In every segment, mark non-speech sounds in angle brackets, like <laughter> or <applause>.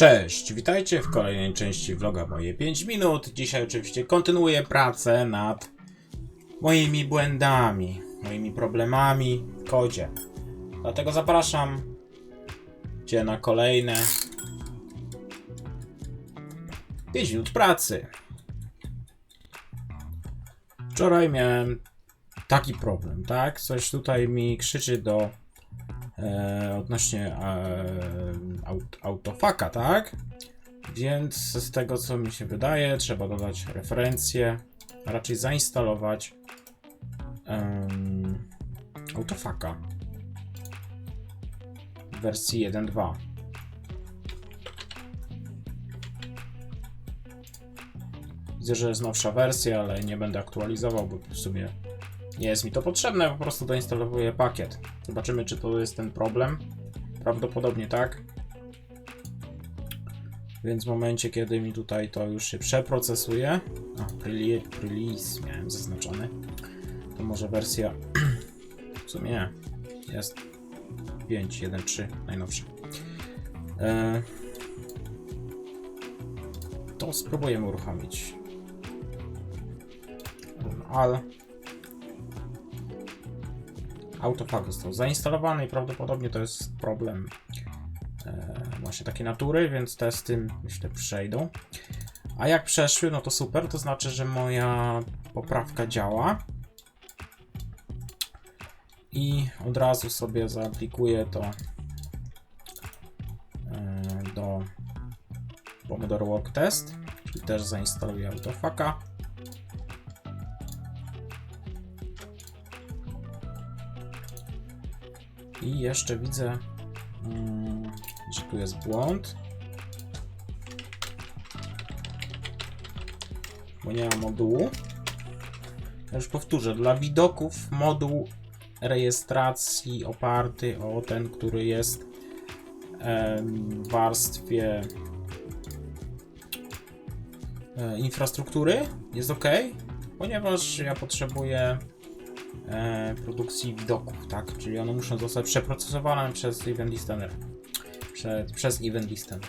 Cześć, witajcie w kolejnej części vloga Moje 5 minut. Dzisiaj oczywiście kontynuuję pracę nad moimi błędami, moimi problemami w kodzie. Dlatego zapraszam Cię na kolejne 5 minut pracy. Wczoraj miałem taki problem, tak? Coś tutaj mi krzyczy do e, odnośnie e, aut, autofaka, tak? Więc z tego co mi się wydaje, trzeba dodać referencję, a raczej zainstalować em, autofaka w wersji 1.2. Widzę, że jest nowsza wersja, ale nie będę aktualizował, bo w sumie nie jest mi to potrzebne, po prostu doinstalowuję pakiet. Zobaczymy, czy to jest ten problem. Prawdopodobnie tak. Więc w momencie, kiedy mi tutaj to już się przeprocesuje, a release miałem zaznaczony, to może wersja <clears throat> w sumie jest 5.1.3 najnowsza. E, to spróbujemy uruchomić. Al. Autofag został zainstalowany i prawdopodobnie to jest problem e, właśnie takiej natury, więc testy myślę przejdą. A jak przeszły, no to super, to znaczy, że moja poprawka działa. I od razu sobie zaaplikuję to e, do Pomodoro Work Test, czyli też zainstaluję autofaka. I jeszcze widzę, mm, że tu jest błąd. Bo nie ma modułu. Ja już powtórzę, dla widoków moduł rejestracji oparty o ten, który jest w warstwie e, infrastruktury jest ok, ponieważ ja potrzebuję produkcji widoków, tak? Czyli one muszą zostać przeprocesowane przez event listener. Prze, przez event listener.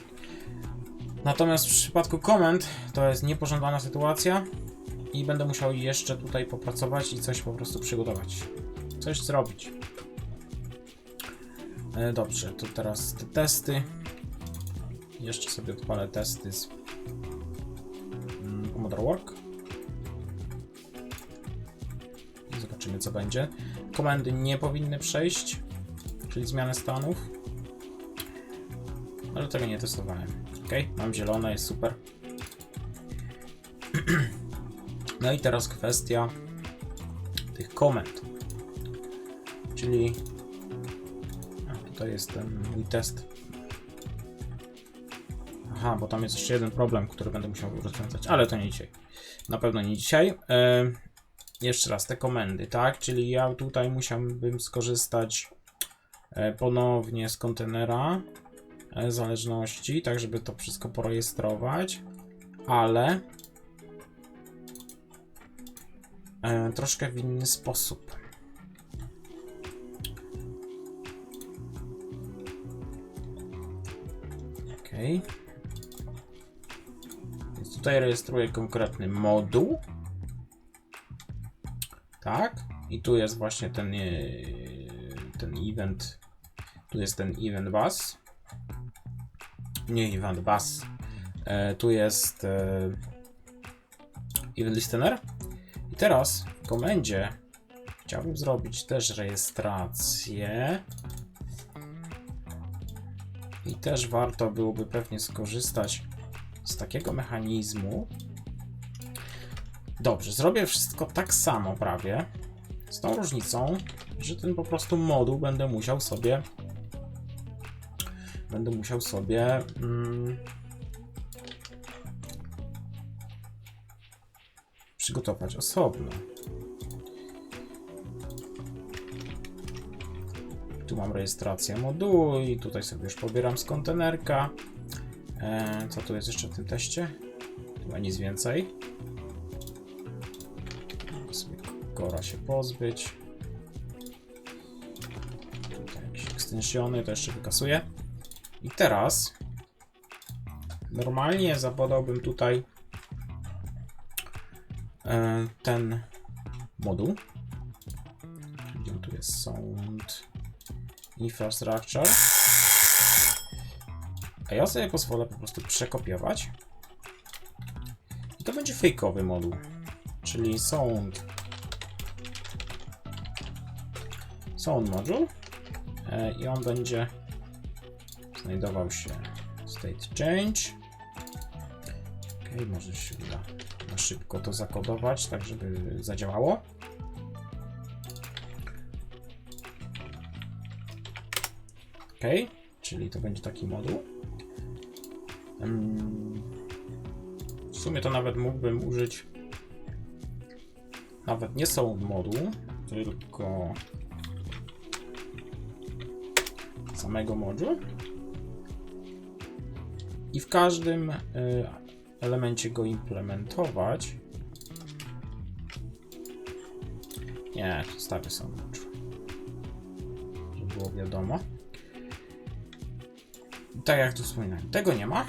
Natomiast w przypadku komend to jest niepożądana sytuacja i będę musiał jeszcze tutaj popracować i coś po prostu przygotować. Coś zrobić. E, dobrze, to teraz te testy. Jeszcze sobie odpalę testy z mm, Pomodoro Work. Zobaczymy co będzie. Komendy nie powinny przejść, czyli zmianę stanów. Ale tego nie testowałem. Ok, mam zielone, jest super. <clears throat> No i teraz kwestia tych komend. Czyli a, tutaj jest ten mój test. Aha, bo tam jest jeszcze jeden problem, który będę musiał rozwiązać, ale to nie dzisiaj. Na pewno nie dzisiaj. E, jeszcze raz te komendy, tak? Czyli ja tutaj musiałbym skorzystać e, ponownie z kontenera e, zależności, tak żeby to wszystko porejestrować, ale e, troszkę w inny sposób. Ok. Więc tutaj rejestruję konkretny moduł. Tak. I tu jest właśnie ten, e, ten event. Tu jest ten event bus. Nie event bus. E, tu jest e, event listener. I teraz w komendzie chciałbym zrobić też rejestrację. I też warto byłoby pewnie skorzystać z takiego mechanizmu. Dobrze, zrobię wszystko tak samo prawie. Z tą różnicą, że ten po prostu moduł będę musiał sobie. Będę musiał sobie. Mm, przygotować osobno. Tu mam rejestrację modułu i tutaj sobie już pobieram z kontenerka. E, co tu jest jeszcze w tym teście? Chyba nic więcej. Gora się pozbyć. Tutaj jakieś ekstensiony, to jeszcze wykasuję. I teraz normalnie zapodałbym tutaj e, ten moduł. Gdzie tu jest? Sound Infrastructure. A ja sobie pozwolę po prostu przekopiować. I to będzie fejkowy moduł. Czyli sound. Sound module. I on będzie znajdował się state change. Ok, może się uda na szybko to zakodować, tak żeby zadziałało. Ok, czyli to będzie taki moduł. W sumie to nawet mógłbym użyć nawet nie sound moduł, tylko samego module. I w każdym y, elemencie go implementować. Nie, zostawię sam module. Żeby było wiadomo. Tak jak tu wspominałem, tego nie ma.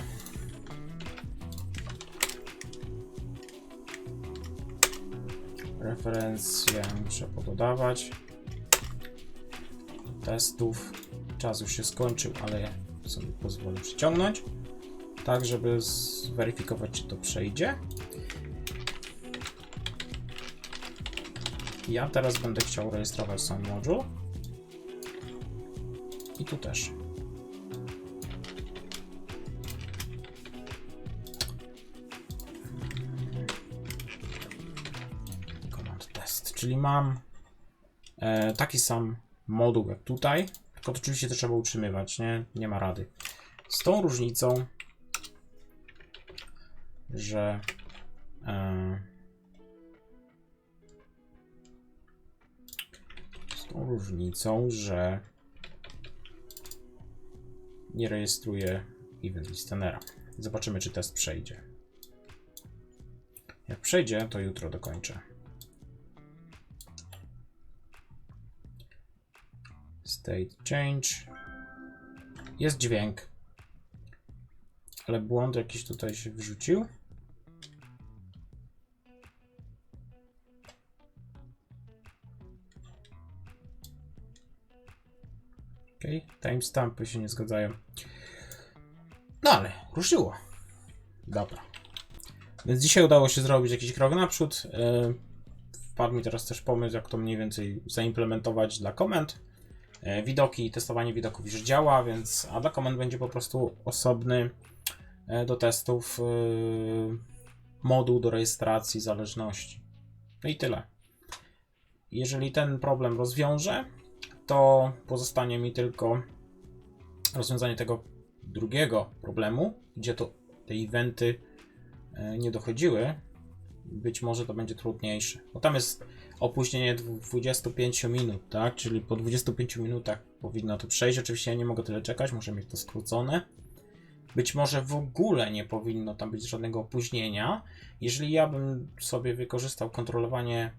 Referencje muszę pododawać. Testów. Czas już się skończył, ale sobie pozwolę przyciągnąć. Tak, żeby zweryfikować, czy to przejdzie. Ja teraz będę chciał rejestrować sam module. I tu też. Command test, czyli mam e, taki sam moduł jak tutaj, to oczywiście to trzeba utrzymywać, nie? Nie ma rady. Z tą różnicą, że e, z tą różnicą, że nie rejestruję event listenera. Zobaczymy, czy test przejdzie. Jak przejdzie, to jutro dokończę. State change. Jest dźwięk. Ale błąd jakiś tutaj się wrzucił. Ok, timestampy się nie zgadzają. No ale ruszyło. Dobra. Więc dzisiaj udało się zrobić jakiś krok naprzód. Yy, wpadł mi teraz też pomysł, jak to mniej więcej zaimplementować dla komend. Yy, widoki, testowanie widoków już działa, więc a dla komend będzie po prostu osobny yy, do testów yy, moduł do rejestracji zależności. No i tyle. Jeżeli ten problem rozwiążę, to pozostanie mi tylko rozwiązanie tego drugiego problemu, gdzie to te eventy e, nie dochodziły. Być może to będzie trudniejsze, bo tam jest opóźnienie dwu- 25 minut, tak? Czyli po 25 minutach powinno to przejść. Oczywiście ja nie mogę tyle czekać, muszę mieć to skrócone. Być może w ogóle nie powinno tam być żadnego opóźnienia. Jeżeli ja bym sobie wykorzystał kontrolowanie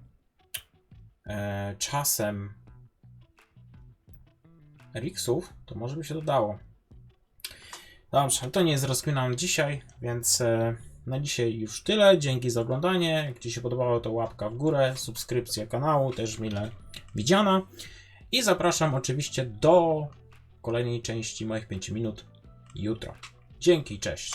e, czasem Rixów, to może by się dodało. Dobrze, to nie jest rozkmina na dzisiaj, więc e, na dzisiaj już tyle. Dzięki za oglądanie. Jak Ci się podobało, to łapka w górę, subskrypcja kanału, też mile widziana. I zapraszam oczywiście do kolejnej części moich 5 minut jutro. Dzięki, cześć.